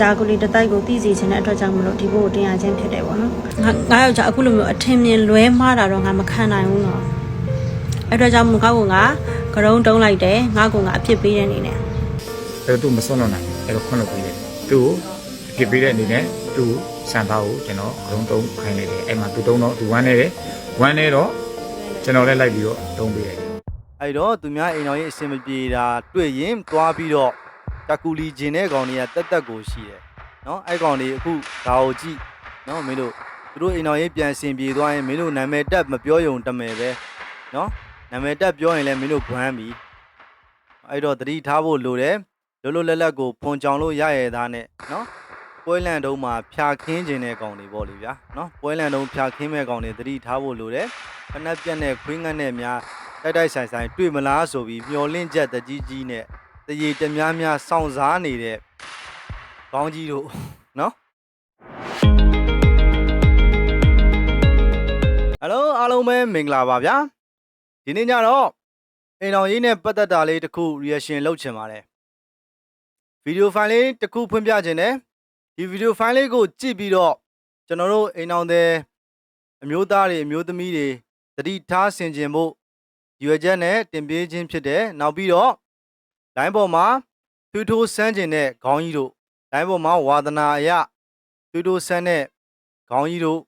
ဂျာကူလီတစ်တိုက်ကိုတည်စီခြင်းတဲ့အတွက်ကြောင့်မလို့ဒီဘို့ကိုတင်ရခြင်းဖြစ်တယ်ပေါ့နော်ငါငါယောက်ျားအခုလိုမျိုးအထင်မြင်လွဲမှားတာတော့ငါမခံနိုင်ဘူးနော်အဲ့အတွက်ကြောင့်မကောက်ကငါကရုံးတုံးလိုက်တယ်ငါကငါအဖြစ်ပေးတဲ့အနေနဲ့အဲ့တော့သူမစွန့်လွတ်နိုင်ဘူးအဲ့တော့ခွင့်လွှတ်ပေးတယ်သူ့ကိုအဖြစ်ပေးတဲ့အနေနဲ့သူ့စံသားကိုကျွန်တော်အလုံးတုံးခိုင်းလိုက်တယ်အဲ့မှာသူတုံးတော့သူဝမ်းနေတယ်ဝမ်းနေတော့ကျွန်တော်လည်းလိုက်ပြီးတော့တုံးပေးတယ်အဲ့တော့သူများအိမ်တော်ရေးအဆင်မပြေတာတွေ့ရင်သွားပြီးတော့ တကူလီဂျင်တဲ့ကောင်တွေကတက်တက်ကိုရှိတယ်နော်အဲ့ကောင်တွေအခုဒါကိုကြည့်နော်မင်းတို့သူတို့အိမ်တော်ရေးပြန်အဆင်ပြေသွားရင်မင်းတို့နာမည်တက်မပြောရုံတမယ်ပဲနော်နာမည်တက်ပြောရင်လည်းမင်းတို့ဂွမ်းပြီအဲ့တော့သတိထားဖို့လိုတယ်လွတ်လွတ်လပ်လပ်ကိုဖွန်ကြောင်လို့ရရသားနဲ့နော်ပွဲလန့်တုံးမှာဖြာခင်းခြင်းတဲ့ကောင်တွေပေါ့လေဗျာနော်ပွဲလန့်တုံးဖြာခင်းမဲ့ကောင်တွေသတိထားဖို့လိုတယ်ဖနက်ပြက်နဲ့ခွင်းငတ်နဲ့များတိုက်တိုက်ဆိုင်ဆိုင်တွေ့မလားဆိုပြီးမျောလင့်ချက်တကြီးကြီးနဲ့ တရေတများများစောင့်စားနေတဲ့ကောင်းကြီးတို့နော်ဟယ်လိုအားလုံးပဲမင်္ဂလာပါဗျာဒီနေ့ညတော့အိမ်တော်ရေးနဲ့ပတ်သက်တာလေးတစ်ခု reaction လုပ်ချင်ပါတယ်ဗီဒီယိုဖိုင်လေးတစ်ခုဖွင့်ပြခြင်းနဲ့ဒီဗီဒီယိုဖိုင်လေးကိုကြည့်ပြီးတော့ကျွန်တော်တို့အိမ်တော်တဲ့အမျိုးသားတွေအမျိုးသမီးတွေသတိထားဆင်ခြင်ဖို့ရွယ်ချက်နဲ့တင်ပြေးခြင်းဖြစ်တယ်။နောက်ပြီးတော့ လိုင်းပေါ်မှာထွေးထိုးဆန်းကျင်တဲ့ခေါင်းကြီးတို့လိုင်းပေါ်မှာဝါသနာအရထွေးထိုးဆန်းတဲ့ခေါင်းကြီးတို့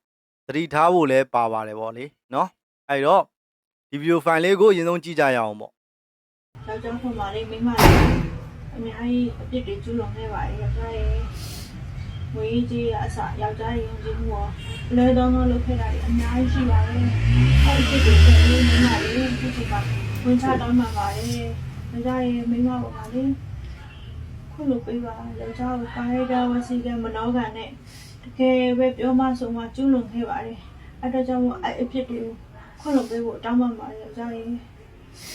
သတိထားဖို့လည်းပါပါတယ်ဗောလေနော်။အဲဒီတော့ဒီဗီဒီယိုဖိုင်လေးကိုအရင်ဆုံးကြည့်ကြရအောင်ပေါ့ယောက်ျားဖွင့်ပါလေမိန်းမလေးအများကြီးအပြစ်တွေကျူးလွန်ခဲ့ပါတယ်ယောက်ျားရဲ့ဝေးကြီးအစယောက်ျားရဲ့ယုံကြည်မှုရောလဲတော့တော့လုပ်ခဲ့တာတွေအများကြီးရှိပါတယ်အဲ့ဒီအပြစ်တွေကိုမိန်းမလေးဒီချိန်မှာဝင်ချတောင်းမှပါတယ် ယောက်ျားရဲ့မိန်းမပေါ်ပါလေခုလိုပေးပါယောက်ျားကိုကာရိုက်တာဝစီကမနောကန်နဲ့တကယ်ပဲပြောမှဆိုမှကျူးလွန်ခဲ့ပါတယ်အဲ့တော့ကြောင့်မို့အဲ့အပြစ်တွေကိုခွင့်လွှတ်ပေးဖို့တောင်းပန်ပါတယ်ယောက်ျားရဲ့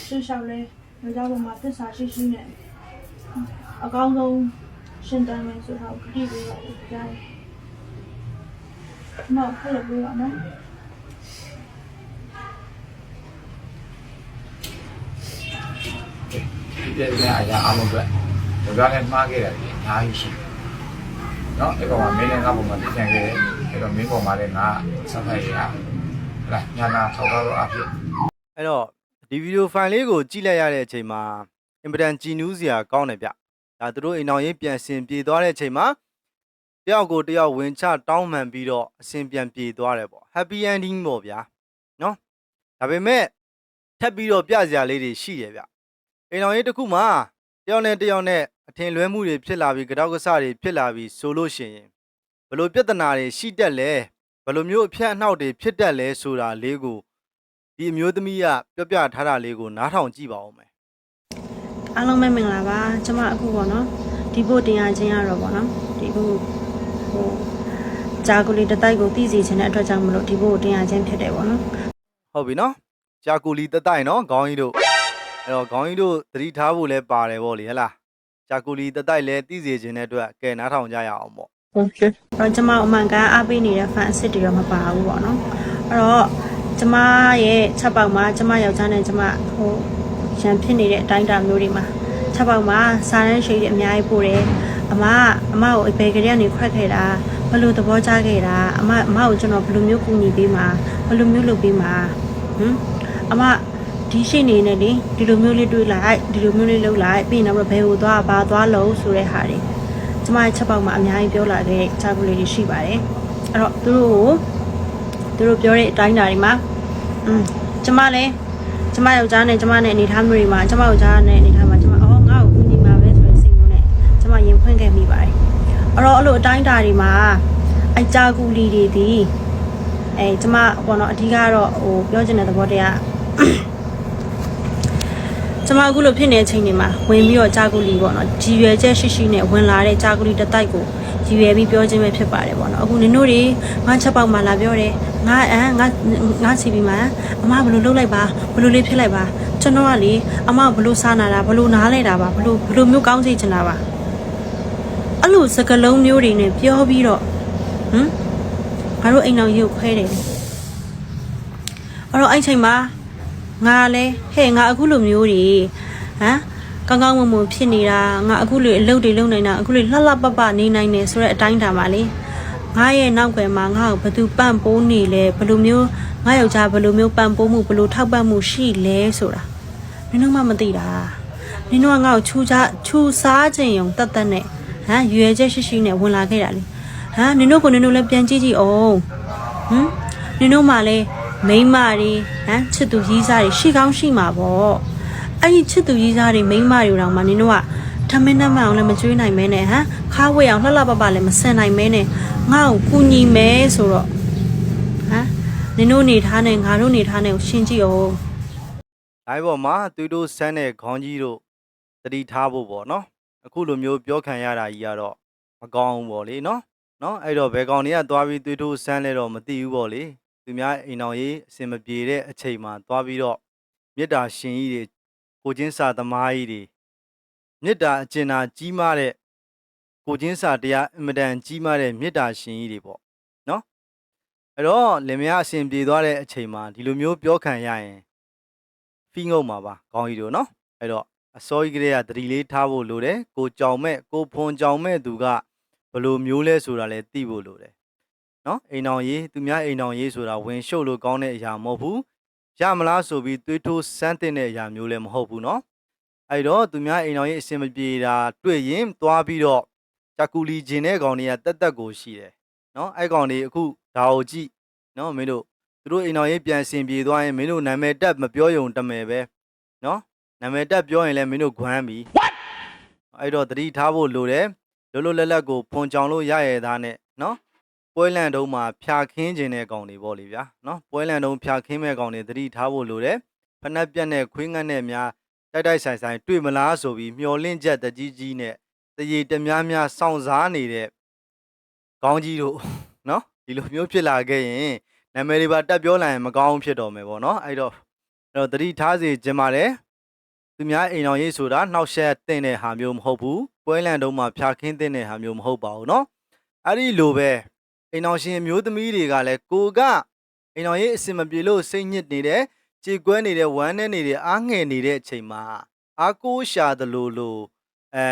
ရှင်းရှောက်လဲယောက်ျားပေါ်မှာသစ္စာရှိရှိနဲ့အကောင်းဆုံးရှင်တန်မယ်ဆိုတာကိုကြည့်ပြီးတော့ကြားတယ်။မဟုတ်ဘူးလို့ပြောရနော်ဒီ တဲ့တဲ့အရာအလုံးအတွက်ဒီကောင်လည်းမှားခဲ့တာကြီးအများကြီးရှိတယ်။နော်အဲ့ကောင်ကမင်းလည်းငါ့ပုံမှာသိချင်ခဲ့တယ်။အဲ့တော့မင်းပုံမှာလည်းငါဆက်ဖက်ရအောင်။ဟလာညာနာထောက်ကားတော့အဖြစ်အဲ့တော့ဒီဗီဒီယိုဖိုင်လေးကိုကြည့်လိုက်ရတဲ့အချိန်မှာအင်ပဒန်ဂျီနူးစရာကောင်းတယ်ဗျ။ဒါသူတို့အိမ်အောင်ရေးပြန်ဆင်ပြေသွားတဲ့အချိန်မှာတယောက်ကိုတယောက်ဝင်ချတောင်းမှန်ပြီးတော့အဆင်ပြန်ပြေသွားတယ်ပေါ့ happy ending ပေါ့ဗျာနော်ဒါပေမဲ့ထပ်ပြီးတော့ပြစရာလေးတွေရှိတယ်ဗျ အိမ်တော်ရေးတစ်ခုမှာတယောက်နဲ့တယောက်နဲ့အထင်လွဲမှုတွေဖြစ်လာပြီးကြောက်ကဆတွေဖြစ်လာပြီးဆိုလို့ရှိရင်ဘလို့ပြဿနာတွေရှိတတ်လဲဘလို့မျိုးအဖြတ်အနှောက်တွေဖြစ်တတ်လဲဆိုတာလေးကိုဒီအမျိုးသမီးကပြောပြထားတာလေးကိုနားထောင်ကြည့်ပါဦးမယ်။အားလုံးပဲမင်္ဂလာပါ။ကျွန်မအခုပေါ့နော်။ဒီဘုတ်တင်ရခြင်းရတော့ပေါ့နော်။ဒီဘုတ်ဟိုဂျာကူလီတစ်တိုက်ကိုတည်စီခြင်းတဲ့အတွက်ကြောင့်မလို့ဒီဘုတ်ကိုတင်ရခြင်းဖြစ်တယ်ပေါ့နော်ဟုတ်ပြီနော်ဂျာကူလီတတိုင်နော်ခေါင်းကြီးတို့ အဲ့တော့ခေါင်းကြီးတို့သတိထားဖို့လဲပါတယ်ဗောလေဟဲ့လားဂျာကူလီတတိုင်လဲသိစေခြင်းတဲ့အတွက်ကဲနားထောင်ကြရအောင်ပေါ့။အဲ့တော့ကျွန်မအမှန်ကန်အားပေးနေတဲ့ fan အစ်စ်တွေတော့မပါဘူးပေါ့နော်။အဲ့တော့ကျွန်မရဲ့ချက်ပေါက်မှာကျွန်မယောက်ျားနဲ့ကျွန်မဟိုရန်ဖြစ်နေတဲ့အတိုင်းအတာမျိုးတွေမှာချက်ပေါက်မှာစာရန်ရှိတွေအများကြီးပို့တယ်။အမကအမကိုအပေကလေးကနေခွက်ခဲ့တာဘယ်လိုသဘောကျခဲ့တာအမအမကိုကျွန်တော်ဘယ်လိုမျိုးကူညီပေးမှာဘယ်လိုမျိုးလုပ်ပေးမှာဟမ်အမ ဒီရှိနေနေလေဒီလိုမျိုးလေးတွေးလိုက်ဒီလိုမျိုးလေးလုပ်လိုက်ပြီးရင်တော့ဘယ်ကိုသွားဘာသွားလို့ဆိုတဲ့ဟာတွေကျမရဲ့ချက်ပေါက်မှာအများကြီးပြောလာတဲ့ချာကူလေးတွေရှိပါတယ်အဲ့တော့သူတို့ကိုသူတို့ပြောတဲ့အတိုင်းဓာတ်တွေမှာอืมကျမလည်းကျမယောက်ျားနဲ့ကျမနဲ့အနေထားမျိုးတွေမှာကျမယောက်ျားနဲ့အနေထားမှာကျမအော်ငါ့ကိုကူညီမှာပဲဆိုတဲ့စိတ်မျိုးနဲ့ကျမရင်ဖွင့်ခဲ့မိပါတယ်အဲ့တော့အဲ့လိုအတိုင်းဓာတ်တွေမှာအချာကူလီတွေဒီအဲကျမပေါ့နော်အဓိကတော့ဟိုပြောချင်တဲ့သဘောတရား ကျမအခုလိုဖြစ်နေတဲ့အချိန်တွေမှာဝင်ပြီးတော့ကြာကူလီပေါ့နော်ကြည်ရွယ်ချက်ရှိရှိနဲ့ဝင်လာတဲ့ကြာကူလီတစ်တိုက်ကိုကြည်ရွယ်ပြီးပြောခြင်းပဲဖြစ်ပါတယ်ပေါ့နော်အခုနင်တို့တွေငါချက်ပေါက်မှာလာပြောတယ်ငါအမ်ငါငါစီပြီးမှာအမဘယ်လိုလုပ်လိုက်ပါဘယ်လိုလေးဖြစ်လိုက်ပါကျွန်တော်ကလေအမဘယ်လိုစားနာတာဘယ်လိုနားလဲတာပါဘယ်လိုဘယ်လိုမျိုးကောင်းစေချင်တာပါအဲ့လိုစကလုံးမျိုးတွေနဲ့ပြောပြီးတော့ဟမ်ငါတို့အိမ်အောင်ရုပ်ခွဲတယ်အဲ့တော့အဲ့ချိန်မှာ ငါလဲဟဲ့ငါအခုလိုမျိုးတွေဟမ်ကောင်းကောင်းမွန်မွန်ဖြစ်နေတာငါအခုလေအလုပ်တွေလုပ်နေတာအခုလေလှလှပပနေနိုင်နေဆိုတဲ့အတိုင်းတာပါလေငါရဲ့နောက်ွယ်မှာငါ့ကိုဘယ်သူပန့်ပိုးနေလဲဘယ်လိုမျိုးငါယောက်ျားဘယ်လိုမျိုးပန့်ပိုးမှုဘယ်လိုထောက်ပံ့မှုရှိလဲဆိုတာနင်တို့မှမသိတာနင်တို့ကငါ့ကိုချူချချူစားခြင်းယုံတတ်တတ်နဲ့ဟမ်ရွယ်ချက်ရှိရှိနဲ့ဝင်လာခဲ့တာလေဟမ်နင်တို့ကိုနင်တို့လည်းပြန်ကြည့်ကြည့်အောင်ဟမ်နင်တို့မှလည်း မိန်းမတွေဟမ်ချစ်သူကြီးစားတွေရှိကောင်းရှိမှာပေါ့အဲ့ဒီချစ်သူကြီးစားတွေမိန်းမတွေတောင်မှနင်တို့ကထမင်းနှမအောင်လည်းမကျွေးနိုင်မဲနဲ့ဟမ်ခါဝဲအောင်လှလှပပလည်းမဆင်နိုင်မဲနဲ့ငါ့ကိုကူညီမဲဆိုတော့ဟမ်နင်တို့နေထားနဲ့ငါတို့နေထားနဲ့ကိုရှင်းကြည့်အောင် live ပေါ်မှာသွေးတိုးဆန်းတဲ့ခေါင်းကြီးတို့တတိထားဖို့ပေါ့နော်အခုလိုမျိုးပြောခံရတာကြီးကတော့မကောင်းဘူးပေါ့လေနော်နော်အဲ့တော့ဘယ်ကောင်တွေကသွားပြီးသွေးတိုးဆန်းလဲတော့မသိဘူးပေါ့လေ သူများအိမ်တော်ရေးအစင်မပြေတဲ့အချိန်မှာသွားပြီးတော့မေတ္တာရှင်ကြီးတွေကိုချင်းစာသမားကြီးတွေမေတ္တာအကျဉ်းသာကြီးမားတဲ့ကိုချင်းစာတရားအင်မတန်ကြီးမားတဲ့မေတ္တာရှင်ကြီးတွေပေါ့နော်အဲ့တော့လင်မယားအစဉ်ပြေသွားတဲ့အချိန်မှာဒီလိုမျိုးပြောခံရရင်ဖီးငုံမှာပါခေါင်းကြီးတို့နော်အဲ့တော့အစောကြီးကလေးကသတိလေးထားဖို့လိုတယ်ကိုကြောင်မဲ့ကိုဖွန်ကြောင်မဲ့သူကဘယ်လိုမျိုးလဲဆိုတာလည်းသိဖို့လိုတယ် နော်အိမ်အောင်ရေးသူများအိမ်အောင်ရေးဆိုတာဝင်ရှုပ်လို့ကောင်းတဲ့အရာမဟုတ်ဘူးရမလားဆိုပြီးသွေးထိုးစမ်းတင်တဲ့အရာမျိုးလည်းမဟုတ်ဘူးနော်အဲ့တော့သူများအိမ်အောင်ရေးအဆင်မပြေတာတွေ့ရင်သွားပြီးတော့ဂျာကူလီဂျင်တဲ့ကောင်တွေကတက်တက်ကိုရှိတယ်နော်အဲ့ကောင်တွေအခုဒါကိုကြည့်နော်မင်းတို့သူတို့အိမ်တော်ရေးပြန်ဆင်ပြေသွားရင်မင်းတို့နာမည်တက်မပြောရုံတမယ်ပဲနော်နာမည်တက်ပြောရင်လည်းမင်းတို့ဂွမ်းပြီအဲ့တော့သတိထားဖို့လိုတယ်လွတ်လွတ်လပ်လပ်ကိုဖွန်ကြောင်လို့ရရသားနဲ့နော် ပွဲလန့်တုံးမှာဖြာခင်းခြင်းတဲ့ကောင်တွေပေါ့လေဗျာနော်ပွဲလန့်တုံးဖြာခင်းမဲ့ကောင်တွေသတိထားဖို့လိုတယ်ဖနက်ပြက်နဲ့ခွေးငတ်နဲ့များတိုက်တိုက်ဆိုင်ဆိုင်တွေ့မလားဆိုပြီးမျောလင့်ချက်တကြီးကြီးနဲ့တရေတများများစောင့်စားနေတဲ့ကောင်းကြီးတို့နော်ဒီလိုမျိုးဖြစ်လာခဲ့ရင်နာမည်တွေပါတက်ပြောလိုက်ရင်မကောင်းဖြစ်တော်မယ်ပေါ့နော်အဲ့တော့အဲ့တော့သတိထားစေခြင်းပါတယ်သူများအိမ်တော်ရေးဆိုတာနှောက်ယှက်တင်တဲ့ဟာမျိုးမဟုတ်ဘူးပွဲလန့်တုံးမှာဖြာခင်းတင်တဲ့ဟာမျိုးမဟုတ်ပါဘူးနော်အဲ့ဒီလိုပဲ အိမ်တော်ရှင်မျိုးသမီးတွေကလည်းကိုကအိမ်တော်ရေးအစင်မပြေလို့စိတ်ညစ်နေတဲ့ကြေကွဲနေတဲ့ဝမ်းနဲ့နေတဲ့အားငယ်နေတဲ့အချိန်မှာအားကိုးရှာသလိုလိုအဲ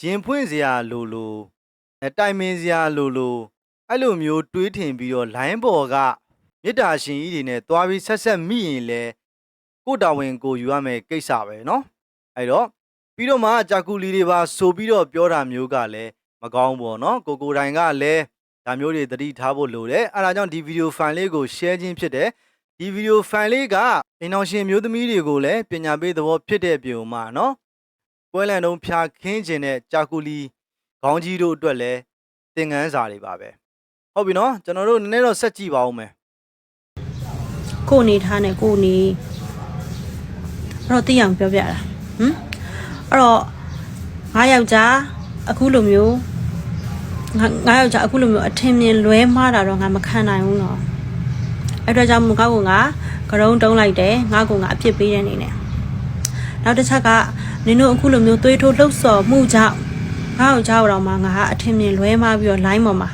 ရင်ဖွင့်စရာလိုလိုအဲတိုင်ပင်စရာလိုလို အဲ့လိုမျိုးတွေးထင်ပြီးတော့ line ပေါ်ကမေတ္တာရှင်ကြီးတွေနဲ့တွားပြီးဆက်ဆက်မိရင်လဲကိုယ့်တာဝန်ကိုယူရမယ်ကိစ္စပဲเนาะအဲ့တော့ပြီးတော့မှဂျာကူလီတွေပါဆိုပြီးတော့ပြောတာမျိုးကလည်းမကောင်းဘူးเนาะကိုကိုတိုင်ကလည်း ဒါမျိုးတွေသတိထားဖို့လိုတယ်အဲဒါကြောင့်ဒီဗီဒီယို file လေးကို share ခြင်းဖြစ်တယ်ဒီဗီဒီယို file လေးကအိမ်တော်ရှင်မျိုးသမီးတွေကိုလည်းပညာပေးသဘောဖြစ်တဲ့အပြင်မှာနော်ကွဲလန်တုံးဖြာခင်းခြင်းတဲ့ကြာကူလီခေါင်းကြီးတို့အတွက်လည်းသင်ခန်းစာတွေပါပဲဟုတ်ပြီနော်ကျွန်တော်တို့နည်းနည်းတော့ဆက်ကြည့်ပါဦးမယ်ကိုနေထားနဲ့ကိုနေအဲ့တော့သိအောင်ပြောပြတာဟမ်အဲ့တော့ငါယောက်ျားအခုလိုမျိုး ငါငါယောက်ျားအခုလိုမျိုးအထင်မြင်လွဲမှားတာတော့ငါမခံနိုင်ဘူးနော်အဲ့တော့ကြောင့်မကောက်ကငါကရုံးတုံးလိုက်တယ်ငါကငါအပြစ်ပေးတဲ့အနေနဲ့နောက်တစ်ချက်ကနင်တို့အခုလိုမျိုးသွေးထိုးလှုပ်ဆော်မှုကြောင့်ငါ့ယောက်ျားတော်မှာငါအထင်မြင်လွဲမှားပြီးတော့ line ပေါ်မှာ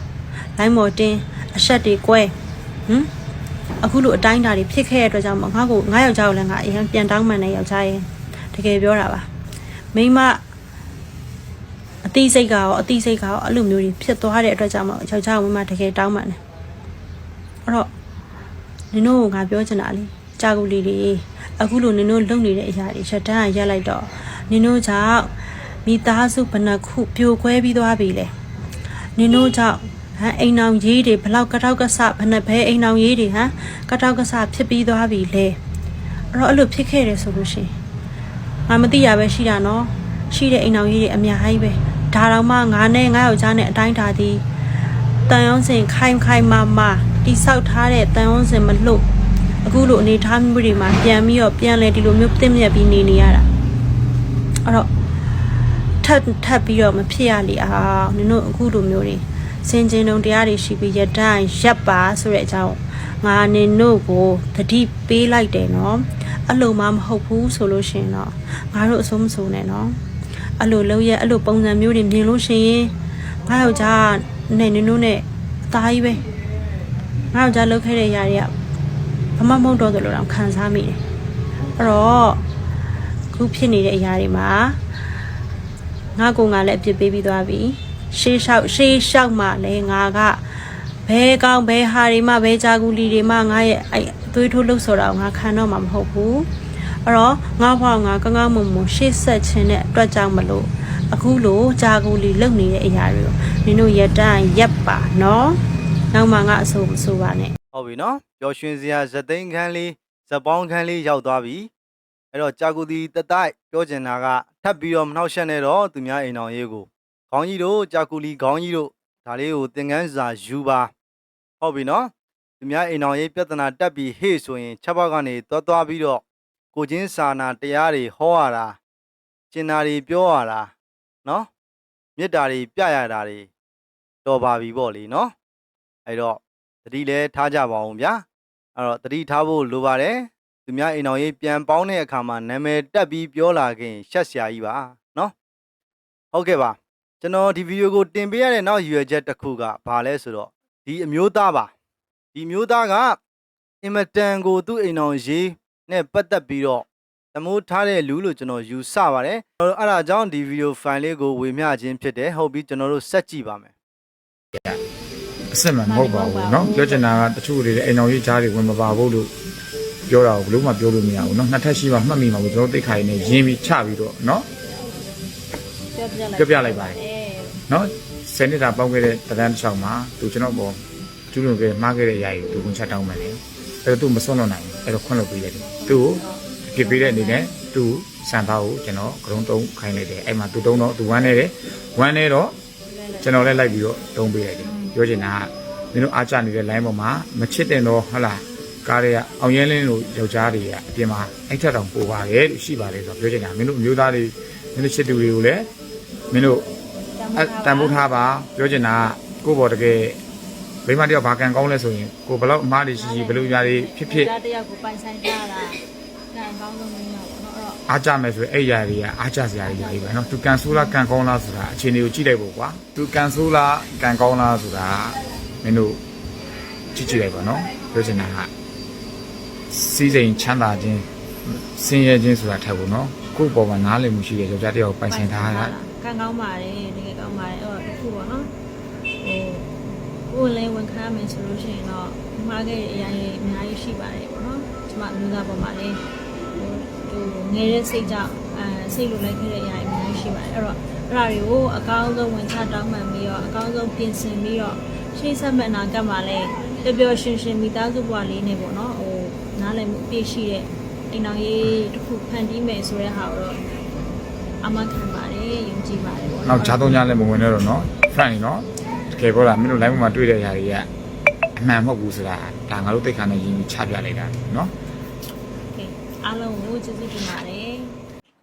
line ပေါ်တင်းအဆက်တွေကွဲဟမ်အခုလိုအတိုင်းအတာတွေဖြစ်ခဲ့တဲ့အတွက်ကြောင့်မို့ငါ့ကိုငါယောက်ျားကိုလည်းငါအရင်ပြန်တောင်းမှန်တဲ့ယောက်ျားရဲ့တကယ်ပြောတာပါမိန်းမ အတိစိတ်ကရောအတိစိတ်ကရောအဲ့လိုမျိုးတွေဖြစ်သွားတဲ့အတွက်ကြောင့်မို့ယောက်ျားကမိန်းမတကယ်တောင်းမှန်တယ်အဲ့တော့နင်တို့ကငါပြောချင်တာလေကြာကူလေးတွေအခုလိုနင်တို့လုပ်နေတဲ့အရာတွေချက်တန်းကရက်လိုက်တော့နင်တို့ကြောင့်မိသားစုဘယ်နှခုပြိုကွဲပြီးသွားပြီလေနင်တို့ကြောင့်ဟမ်အိမ်အောင်ရေးတွေဘလောက်ကတောက်ကဆဘယ်နဲ့ဘဲအိမ်အောင်ရေးတွေဟမ်ကတောက်ကဆဖြစ်ပြီးသွားပြီလေအဲ့တော့အဲ့လိုဖြစ်ခဲ့တယ်ဆိုလို့ရှိရင်ငါမသိရပဲရှိတာနော်ရှိတဲ့အိမ်အောင်ရေးတွေအများကြီးပဲ ဒါတော့မှငါနဲ့ငါယောက်ျားနဲ့အတိုင်းထားသည်တန်ရုံးစင်ခိုင်ခိုင်မာမာတိဆောက်ထားတဲ့တန်ရုံးစင်မလို့အခုလိုအနေထားမျိုးတွေမှာပြန်ပြီးတော့ပြန်လဲဒီလိုမျိုးတင်မြက်ပြီးနေနေရတာအဲ့တော့ထပ်ထပ်ပြီးတော့မဖြစ်ရလေအောင်နင်တို့အခုလိုမျိုးတွေစင်ကျင်တုံတရားတွေရှိပြီးရတိုင်းရပ်ပါဆိုတဲ့အကြောင်းငါနေတို့ကိုတတိပေးလိုက်တယ်နော်အဲ့လိုမှမဟုတ်ဘူးဆိုလို့ရှိရင်တော့ငါတို့အဆုံးမဆုံးနဲ့နော် အဲ့လိုလုံးရဲ့အဲ့လိုပုံစံမျိုးတွေမြင်လို့ရှိရင်ငါယောက်ျားနဲ့နေတို့နဲ့အသားကြီးပဲငါယောက်ျားလုပ်ခဲ့တဲ့ຢာတွေကဘာမှမဟုတ်တော့တယ်လို့တော့ခံစားမိတယ်အဲ့တော့အခုဖြစ်နေတဲ့အရာတွေမှာငါကငါလည်းအပြစ်ပေးပြီးသွားပြီရှေးလျှောက်ရှေးလျှောက်မှလည်းငါကဘဲကောင်းဘဲဟာတွေမှဘဲကြာကူလီတွေမှငါရဲ့အဲ့အသွေးထိုးလှုပ်ဆော်တာကိုငါခံတော့မှာမဟုတ်ဘူး အဲ့တော့ငါဘောင်ငါကောင်းကောင်းမွန်မွန်ရှေ့ဆက်ခြင်းတဲ့အတွက်ကြောင့်မလို့အခုလိုကြာကူလီလုံနေတဲ့အရာတွေကိုနင်တို့ရတန်းရက်ပါနော်နောက်မှငါအဆိုးမဆိုးပါနဲ့ဟုတ်ပြီနော်ပျော်ရွှင်စရာဇသိန်းခန်းလေးဇပေါင်းခန်းလေးရောက်သွားပြီအဲ့တော့ကြာကူတီတတိုက်ပြောချင်တာကထပ်ပြီးတော့မနှောက်ယှက်နဲ့တော့သူများအိမ်တော်ရေးကိုခေါင်းကြီးတို့ကြာကူလီခေါင်းကြီးတို့ဒါလေးကိုသင်ကန်းစာယူပါဟုတ်ပြီနော်သူများအိမ်တော်ရေးပြဿနာတက်ပြီးဟေ့ဆိုရင်ချက်ပေါက်ကနေသွားသွားပြီးတော့ ကိုချင်းစာနာတရားတွေဟောရတာကျင်နာတွေပြောရတာနော်မေတ္တာတွေပြရတာတွေတော်ပါပြီပေါ့လေနော်အဲ့တော့တတိလည်းထားကြပါအောင်ဗျာအဲ့တော့တတိထားဖို့လိုပါတယ်သူများအိမ်တော်ရေးပြန်ပေါင်းတဲ့အခါမှာနာမည်တက်ပြီးပြောလာခင်ရှက်စရာကြီးပါနော်ဟုတ်ကဲ့ပါကျွန်တော်ဒီဗီဒီယိုကိုတင်ပေးရတဲ့နောက်ရည်ရွယ်ချက်တစ်ခုကဘာလဲဆိုတော့ဒီအမျိုးသားပါဒီအမျိုးသားကအင်မတန်ကိုသူ့အိမ်တော်ရေး နဲ့ပတ်သက်ပြီးတော့သမိုးထားတဲ့လူလို့ကျွန်တော်ယူဆပါတယ်ကျွန်တော်တို့အဲ့ဒါကြောင့်ဒီဗီဒီယိုဖိုင်လေးကိုဝေမျှခြင်းဖြစ်တယ်ဟုတ်ပြီကျွန်တော်တို့ဆက်ကြည့်ပါမယ် အစ်စ်မှမဟုတ်ပါဘူးเนาะပြောချင်တာကတချို့တွေလည်းအိမ်တော်ကြီးကြားတွေဝင်မပါဘူးလို့ပြောတာကိုဘယ်လို့မှပြောလို့မရဘူးเนาะနှစ်ထပ်ရှိမှမှတ်မိမှာဘူးကျွန်တော်တိတ်ခါရင်းနဲ့ရင်းပြီးချပြီးတော့เนาะ ပြောပြ ပြောပြလိုက်ပါတယ် เนาะဆယ်နှစ်တာပေါင်းခဲ့တဲ့တန်းတစ်ချောင်းမှာသူကျွန်တော်ပေါ်ကျူးလွန်ခဲ့မှားခဲ့တဲ့အရာကြီးကိုသူဝင်ချက်တောင်းမှန်းတယ်အဲ့တော့သူမစွန့်လွတ်နိုင်ဘူး အဲ့တော့ခွင့်လွှတ်ပေးလိုက်တယ်သူ့ကိုပြစ်ပေးတဲ့အနေနဲ့သူ့စံသားကိုကျွန်တော်ဂရုံးတုံးခိုင်းလိုက်တယ်အဲ့မှာသူတုံးတော့သူဝမ်းနေတယ်ဝမ်းနေတော့ကျွန်တော်လည်းလိုက်ပြီးတော့တုံးပေးလိုက်တယ်ပြောချင်တာကမင်းတို့အားကျနေတဲ့ line ပေါ်မှာမချစ်တဲ့တော့ဟုတ်လားကားတွေကအောင်ရဲလင်းတို့ယောက်ျားတွေကအပြင်မှာအဲ့ထက်တောင်ပိုပါရဲ့လို့ရှိပါတယ်ဆိုတော့ပြောချင်တာမင်းတို့အမျိုးသားတွေမင်းတို့ချစ်သူတွေကိုလည်းမင်းတို့အတန်ဖိုးထားပါပြောချင်တာကကိုယ့်ဘော်တကယ် မိမတယောက်ဘာကံကောင်းလဲဆိုရင်ကိုဘလောက်အမားတွေရှိရှိဘလို့ညာတွေဖြစ်ဖြစ်တယောက်ကိုပိုင်ဆိုင်ကြတာကံကောင်းဆုံးမိမပေါ့နော်အဲ့တော့အားကြမယ်ဆိုရင်အဲ့ຢာတွေကအားကြစရာတွေကြီးပဲနော်သူကံဆိုးလားကံကောင်းလားဆိုတာအခြေအနေကိုကြည့်လိုက်ပေါ့ကွာသူကံဆိုးလားကံကောင်းလားဆိုတာမင်းတို့ကြည့်ကြည့်လိုက်ပါနော်ပြောချင်တာကစီးစိမ်ချမ်းသာခြင်းဆင်းရဲခြင်းဆိုတာထက်ပေါ့နော်ကိုယ့်ပေါ်မှာနားလည်မှုရှိတဲ့ယောက်ျားတယောက်ပိုင်ဆိုင်ထားတာကံကောင်းပါတယ်တကယ်ကောင်းပါတယ်အဲ့တော့တစ်ခုပေါ့နော်ဟို ကိုယ်လည်းဝန်ခံရမယ်ဆိုလို့ရှိရင်တော့မှားခဲ့တဲ့အရာတွေအများကြီးရှိပါတယ်ပေါ့နော်ဒီမှာအမျိုးသားပေါ်မှာလည်းဟိုငယ်တဲ့စိတ်ကြောင့်အဲစိတ်လိုလိုက်ခဲ့တဲ့အရာတွေအများကြီးရှိပါတယ်အဲ့တော့အဲ့ဒါတွေကိုအကောင်းဆုံးဝန်ချတောင်းပန်ပြီးတော့အကောင်းဆုံးပြင်ဆင်ပြီးတော့ရှေ့ဆက်မဲ့နာကပ်မှာလည်းပျော်ပျော်ရွှင်ရွှင်မိသားစုဘဝလေးနဲ့ပေါ့နော်ဟိုနားလည်မှုအပြည့်ရှိတဲ့အိမ်တော်ရေးတစ်ခုဖန်တီးမယ်ဆိုတဲ့ဟာကိုတော့အမခံပါတယ်ယုံကြည်ပါတယ်ပေါ့နော်။နောက်ဂျာတုံးညာလည်းမဝင်တော့တော့နော် friend နော် ကယ်ပြောတာမင်းတို့ live မှာတွေ့တဲ့အရာတွေကအမှန်မဟုတ်ဘူးဆိုတာဒါငါတို့သိခါနဲ့ယဉ်ပြီးချပြလိုက်တာเนาะ โอเคအားလုံးကိုကျေးဇူးတင်ပါတယ်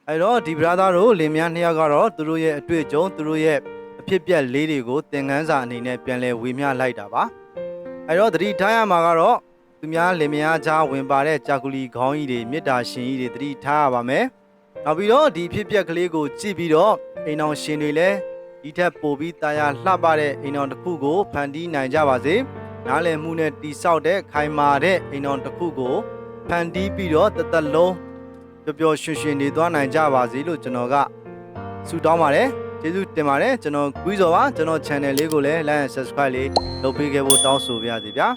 အဲ့တော့ဒီ brother တို့လင်မယားနှစ်ယောက်ကတော့သူတို့ရဲ့အတွေ့အကြုံသူတို့ရဲ့အဖြစ်အပျက်လေးတွေကိုသင်ခန်းစာအနေနဲ့ပြန်လည်ဝေမျှလိုက်တာပါအဲ့တော့သတိထားရမှာကတော့သူများလင်မယားကြားဝင်ပါတဲ့ကြာကူလီခေါင်းကြီးတွေမေတ္တာရှင်ကြီးတွေသတိထားရပါမယ်နောက်ပြီးတော့ဒီအဖြစ်အပျက်ကလေးကိုကြည့်ပြီးတော့အိမ်အောင်ရှင်တွေလည်း ဒီထက်ပိုပြီးတာယာလှပတဲ့အိမ်အောင်တစ်ခုကိုဖန်တီးနိုင်ကြပါစေနားလည်မှုနဲ့တိဆောက်တဲ့ခိုင်မာတဲ့အိမ်အောင်တစ်ခုကိုဖန်တီးပြီးတော့တစ်သက်လုံးပျော်ပျော်ရွှင်ရွှင်နေသွားနိုင်ကြပါစေလို့ကျွန်တော်ကဆုတောင်းပါတယ်ကျေးဇူးတင်ပါတယ်ကျွန်တော်ကွီးစော်ပါကျွန်တော် channel လေးကိုလည်း like and subscribe လေးလုပ်ပေးခဲ့ဖို့တောင်းဆိုပါရစေဗျာ